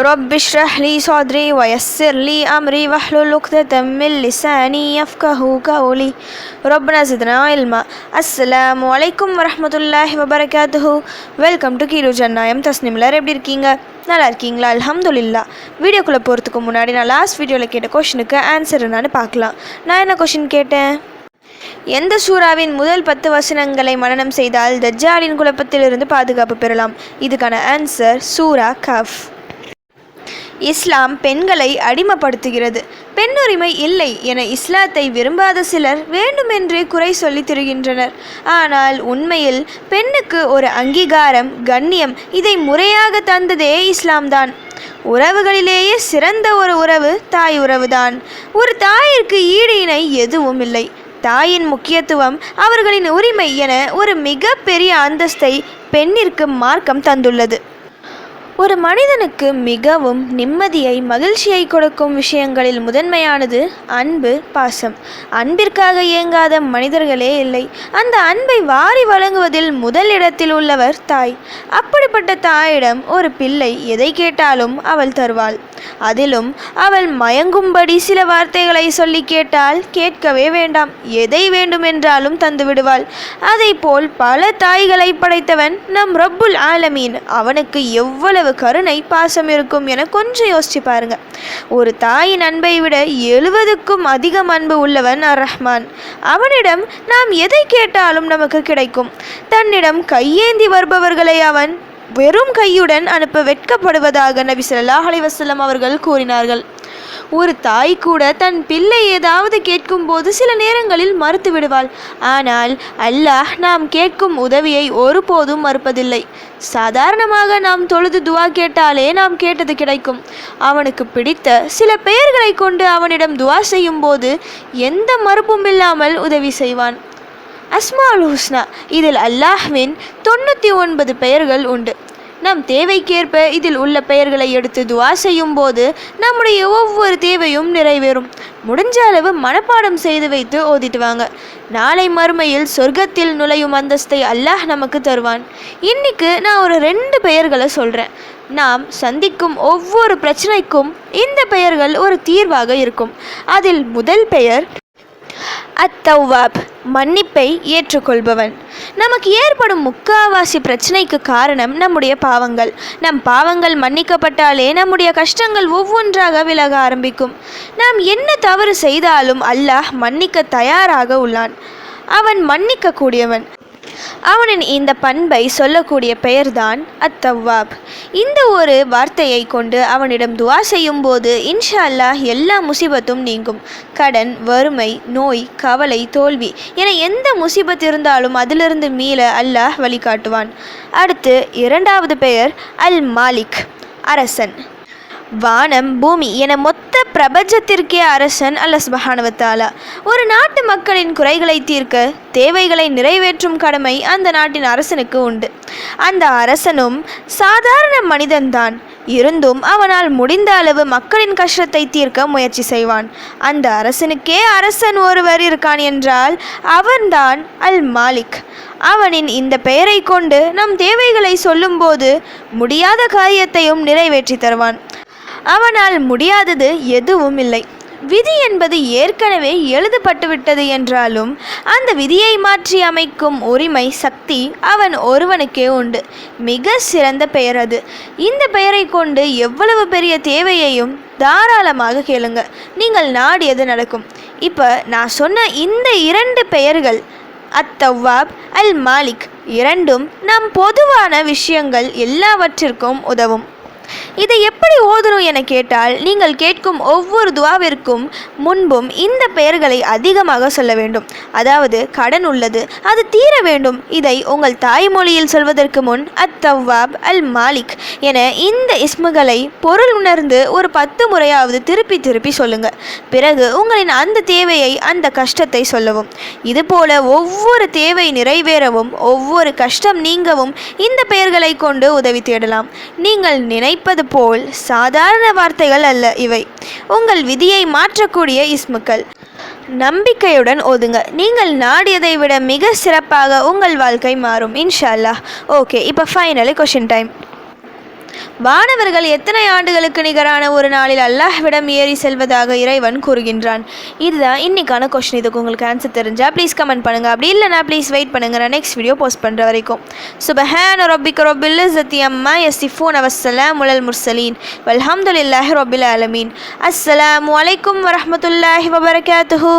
رب اشرح لي صدري ويسر لي أمري واحلل عقدة من لساني يفقه قولي ربنا زدنا علما السلام عليكم ورحمة الله وبركاته welcome to கீழு ஜன்னாயம் தஸ்னிம்லர் எப்படி இருக்கீங்க நல்லா இருக்கீங்களா அல்ஹம்துலில்லா வீடியோக்குள்ளே போகிறதுக்கு முன்னாடி நான் லாஸ்ட் வீடியோவில் கேட்ட கொஷினுக்கு ஆன்சர் என்னன்னு பார்க்கலாம் நான் என்ன கொஷின் கேட்டேன் எந்த சூறாவின் முதல் பத்து வசனங்களை மனனம் செய்தால் தஜ்ஜாலின் குழப்பத்திலிருந்து பாதுகாப்பு பெறலாம் இதுக்கான ஆன்சர் சூரா கஃப் இஸ்லாம் பெண்களை அடிமைப்படுத்துகிறது. பெண்ணுரிமை இல்லை என இஸ்லாத்தை விரும்பாத சிலர் வேண்டுமென்றே குறை சொல்லி திரிகின்றனர். ஆனால் உண்மையில் பெண்ணுக்கு ஒரு அங்கீகாரம் கண்ணியம் இதை முறையாக தந்ததே இஸ்லாம்தான். உறவுகளிலேயே சிறந்த ஒரு உறவு தாய் உறவுதான். ஒரு தாயிற்கு ஈடு இணை எதுவும் இல்லை. தாயின் முக்கியத்துவம் அவர்களின் உரிமை என ஒரு மிக பெரிய அந்தஸ்தை பெண்ணிற்கு மார்க்கம் தந்துள்ளது. ஒரு மனிதனுக்கு மிகவும் நிம்மதியை மகிழ்ச்சியை கொடுக்கும் விஷயங்களில் முதன்மையானது அன்பு பாசம். அன்பிற்காக இயங்காத மனிதர்களே இல்லை. அந்த அன்பை வாரி வழங்குவதில் முதல் இடத்தில் உள்ளவர் தாய். அப்படிப்பட்ட தாயிடம் ஒரு பிள்ளை எதை கேட்டாலும் அவள் தருவாள். அதிலும் அவள் மயங்கும்படி சில வார்த்தைகளை சொல்லி கேட்டால் கேட்கவே வேண்டாம். எதை வேண்டுமென்றாலும் தந்து விடுவாள். போல் பல தாய்களை படைத்தவன் நம் ரப்புல் ஆலமீன். அவனுக்கு எவ்வளவு கருணை பாசம் இருக்கும் என கொஞ்சம் யோசிச்சு பாருங்க. ஒரு தாயின் அன்பை விட எழுவதுக்கும் அதிகம் அன்பு உள்ளவன் அர் ரஹ்மான் அவனிடம் நாம் எதை கேட்டாலும் நமக்கு கிடைக்கும். தன்னிடம் கையேந்தி வருபவர்களை அவன். வெறும் கையுடன் அனுப்ப வெட்கப்படுவதாக நபி சொல்லாஹ் அலைவசல்லம் அவர்கள் கூறினார்கள். ஒரு தாய் கூட தன் பிள்ளை ஏதாவது கேட்கும்போது சில நேரங்களில் மறுத்து விடுவாள். ஆனால் அல்லாஹ் நாம் கேட்கும் உதவியை ஒருபோதும் மறுப்பதில்லை. சாதாரணமாக நாம் தொழுது துவா கேட்டாலே நாம் கேட்டது கிடைக்கும். அவனுக்கு பிடித்த சில பெயர்களை கொண்டு அவனிடம் துவா செய்யும் போது எந்த மறுப்பும் இல்லாமல் உதவி செய்வான். அஸ்மால் ஹுஸ்னா. இதில் அல்லாஹ்வின் தொண்ணூற்றி ஒன்பது பெயர்கள் உண்டு. நம் தேவைக்கேற்ப இதில் உள்ள பெயர்களை எடுத்து துவா செய்யும் போது நம்முடைய ஒவ்வொரு தேவையும் நிறைவேறும். முடிஞ்ச அளவு மனப்பாடம் செய்து வைத்து ஓதிட்டு வாங்க. நாளை மறுமையில் சொர்க்கத்தில் நுழையும் அந்தஸ்தை அல்லாஹ் நமக்கு தருவான். இன்னைக்கு நான் ஒரு ரெண்டு பெயர்களை சொல்கிறேன் நாம் சந்திக்கும் ஒவ்வொரு பிரச்சனைக்கும் இந்த பெயர்கள் ஒரு தீர்வாக இருக்கும். அதில் முதல் பெயர் அத்தௌவாப் மன்னிப்பை ஏற்றுக்கொள்பவன். நமக்கு ஏற்படும் முக்காவாசி பிரச்சனைக்கு காரணம் நம்முடைய பாவங்கள். நம் பாவங்கள் மன்னிக்கப்பட்டாலே நம்முடைய கஷ்டங்கள் ஒவ்வொன்றாக விலக ஆரம்பிக்கும். நாம் என்ன தவறு செய்தாலும் அல்லாஹ் மன்னிக்க தயாராக உள்ளான். அவன் மன்னிக்க கூடியவன் அவனின் இந்த பண்பை சொல்லக்கூடிய பெயர்தான் அத்தவ்வாப். இந்த ஒரு வார்த்தையை கொண்டு அவனிடம் துவா செய்யும் போது இன்ஷா அல்லாஹ் எல்லா முசிபத்தும் நீங்கும். கடன் வறுமை நோய் கவலை தோல்வி என எந்த முசிபத் இருந்தாலும் அதிலிருந்து மீள அல்லாஹ் வழிகாட்டுவான். அடுத்து இரண்டாவது பெயர் அல் மாலிக் அரசன். வானம் பூமி என மொத்த பிரபஞ்சத்திற்கே அரசன் அல்ல சுபஹானவத்தாலா ஒரு நாட்டு மக்களின் குறைகளை தீர்க்க தேவைகளை நிறைவேற்றும் கடமை அந்த நாட்டின் அரசனுக்கு உண்டு. அந்த அரசனும் சாதாரண மனிதன்தான். இருந்தும் அவனால் முடிந்த அளவு மக்களின் கஷ்டத்தை தீர்க்க முயற்சி செய்வான். அந்த அரசனுக்கே அரசன் ஒருவர் இருக்கான் என்றால் அவன்தான் அல் மாலிக். அவனின் இந்த பெயரை கொண்டு நம் தேவைகளை சொல்லும்போது முடியாத காரியத்தையும் நிறைவேற்றி தருவான். அவனால் முடியாதது எதுவும் இல்லை. விதி என்பது ஏற்கனவே எழுதப்பட்டுவிட்டது என்றாலும் அந்த விதியை மாற்றி அமைக்கும் உரிமை சக்தி அவன் ஒருவனுக்கே உண்டு. மிக சிறந்த பெயர் அது. இந்த பெயரை கொண்டு எவ்வளவு பெரிய தேவையையும் தாராளமாக கேளுங்க. நீங்கள் நாடியது நடக்கும். இப்போ நான் சொன்ன இந்த இரண்டு பெயர்கள் அத்தவ்வாப் அல் மாலிக் இரண்டும் நம் பொதுவான விஷயங்கள் எல்லாவற்றிற்கும் உதவும். இதை எப்படி ஓதணும் என கேட்டால் நீங்கள் கேட்கும் ஒவ்வொரு துவாவிற்கும் முன்பும் இந்த பெயர்களை அதிகமாக சொல்ல வேண்டும். அதாவது கடன் உள்ளது அது தீர வேண்டும். இதை உங்கள் தாய்மொழியில் சொல்வதற்கு முன் அத் தவ்வாப் அல் மாலிக் என இந்த இஸ்முகளை பொருள் உணர்ந்து ஒரு பத்து முறையாவது திருப்பி திருப்பி சொல்லுங்க. பிறகு உங்களின் அந்த தேவையை அந்த கஷ்டத்தை சொல்லவும். இதுபோல ஒவ்வொரு தேவை நிறைவேறவும் ஒவ்வொரு கஷ்டம் நீங்கவும் இந்த பெயர்களை கொண்டு உதவி தேடலாம். நீங்கள் நினைப்பது போல் சாதாரண வார்த்தைகள் அல்ல இவை. உங்கள் விதியை மாற்றக்கூடிய இஸ்முக்கள். நம்பிக்கையுடன் ஓதுங்க நீங்கள் நாடியதை விட மிக சிறப்பாக உங்கள் வாழ்க்கை மாறும். இன்ஷா அல்லாஹ். ஓகே இப்போ ஃபைனலி கொஷின் டைம் வானவர்கள் எத்தனை ஆண்டுகளுக்கு நிகரான ஒரு நாளில் அல்லாஹ்விடம் ஏறி செல்வதாக இறைவன் கூறுகின்றான். இதுதான் இன்னைக்கான கொஷின் இதுக்கு உங்களுக்கு ஆன்சர் தெரிஞ்சால் ப்ளீஸ் கமெண்ட் பண்ணுங்கள் அப்படி இல்லைனா ப்ளீஸ் வெயிட் பண்ணுங்கள் நான் நெக்ஸ்ட் வீடியோ போஸ்ட் பண்ணுற வரைக்கும். சுபஹான் ரொபிக் ரொபில் ஜத்தி அம்மா யசிஃபூன் அவசலாம் முலல் முர்சலீன் வல்ஹம்துல்லாஹ் ரொபில் அலமீன் அஸ்ஸலாம் அலைக்கும் வரமத்துல்லாஹி வபரகாத்துஹு